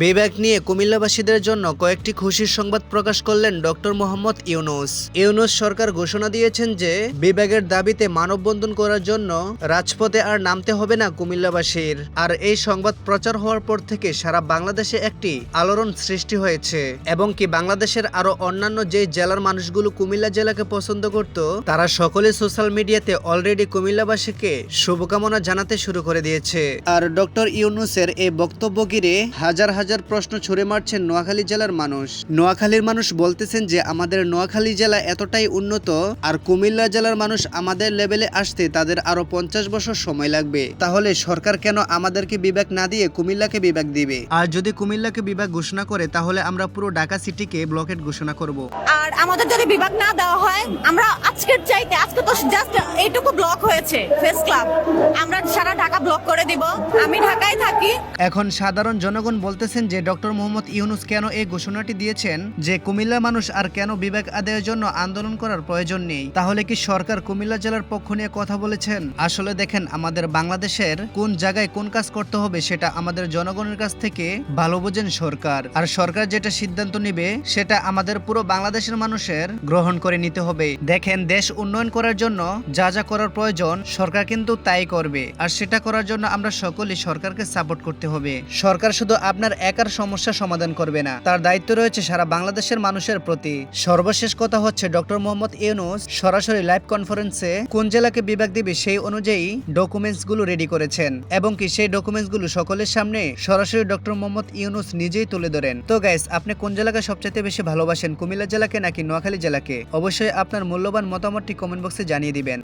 বিবেক নিয়ে কুমিল্লাবাসীদের জন্য কয়েকটি খুশির সংবাদ প্রকাশ করলেন ডক্টর মোহাম্মদ ইউনুস। ইউনুস সরকার ঘোষণা দিয়েছেন যে, বিবেকের দাবিতে মানববন্ধন করার জন্য রাজপথে আর নামতে হবে না কুমিল্লাবাসীর। আর এই সংবাদ প্রচার হওয়ার পর থেকে সারা বাংলাদেশে একটি আলোড়ন সৃষ্টি হয়েছে। এবং কি বাংলাদেশের আরও অন্যান্য যে জেলার মানুষগুলো কুমিল্লা জেলাকে পছন্দ করত, তারা সকলে সোশ্যাল মিডিয়াতে অলরেডি কুমিল্লাবাসীকে শুভকামনা জানাতে শুরু করে দিয়েছে। আর ডক্টর ইউনুসের এই বক্তব্য ঘিরে হাজার হাজার প্রশ্ন ছুড়ে মারছেন নোয়াখালী জেলার মানুষ। নোয়াখালীর মানুষ বলতেছেন যে, আমাদের নোয়াখালী জেলা এতটাই উন্নত, আর কুমিল্লা জেলার মানুষ আমাদের লেভেলে আসতে তাদের আরও পঞ্চাশ বছর সময় লাগবে। তাহলে সরকার কেন আমাদেরকে বিবেক না দিয়ে কুমিল্লাকে বিবেক দিবে? আর যদি কুমিল্লাকে বিবেক ঘোষণা করে, তাহলে আমরা পুরো ঢাকা সিটিকে ব্লকেট ঘোষণা করব। আমাদের যদি বিভাগ না দেওয়া হয়, আমরা আজকের চাইতে, আজকে তো জাস্ট এইটুকু ব্লক হয়েছে ফেস ক্লাব আমরা সারা ঢাকা ব্লক করে দিব। আমি ঢাকায় থাকি। এখন সাধারণ জনগণ বলতেছেন যে ডক্টর মোহাম্মদ ইউনুস কেন এই ঘোষণাটি দিয়েছেন, যে কুমিল্লা মানুষ আর কেন বিবেক আদায়ের জন্য আন্দোলন করার প্রয়োজন নেই। তাহলে কি সরকার কুমিল্লা জেলার পক্ষ নিয়ে কথা বলেছেন? আসলে দেখেন, আমাদের বাংলাদেশের কোন জায়গায় কোন কাজ করতে হবে সেটা আমাদের জনগণের কাছ থেকে ভালো বোঝেন সরকার। আর সরকার যেটা সিদ্ধান্ত নিবে, সেটা আমাদের পুরো বাংলাদেশের মানুষের গ্রহণ করে নিতে হবে। দেখেন, দেশ উন্নয়ন করার জন্য যা যা করার প্রয়োজন, সরকার কিন্তু তাই করবে। আর সেটা করার জন্য আমরা সকলেই সরকারকে সাপোর্ট করতে হবে। সরকার শুধু আপনার একার সমস্যা সমাধান করবে না, তার দায়িত্ব রয়েছে সারা বাংলাদেশের মানুষের প্রতি। সর্বশেষ কথা হচ্ছে, ডক্টর মোহাম্মদ ইউনুস সরাসরি লাইভ কনফারেন্সে কোন জেলাকে বিভাগ দিবে সেই অনুযায়ী ডকুমেন্টসগুলো রেডি করেছেন। এবং কি সেই ডকুমেন্টসগুলো সকলের সামনে সরাসরি ডক্টর মোহাম্মদ ইউনুস নিজেই তুলে ধরেন। তো গাইস আপনি কোন জেলাকে সবচেয়ে বেশি ভালোবাসেন? কুমিল্লা জেলাকে নাকি নোয়াখালী জেলাকে? অবশ্যই আপনার মূল্যবান মতামতটি কমেন্ট বক্সে জানিয়ে দিবেন।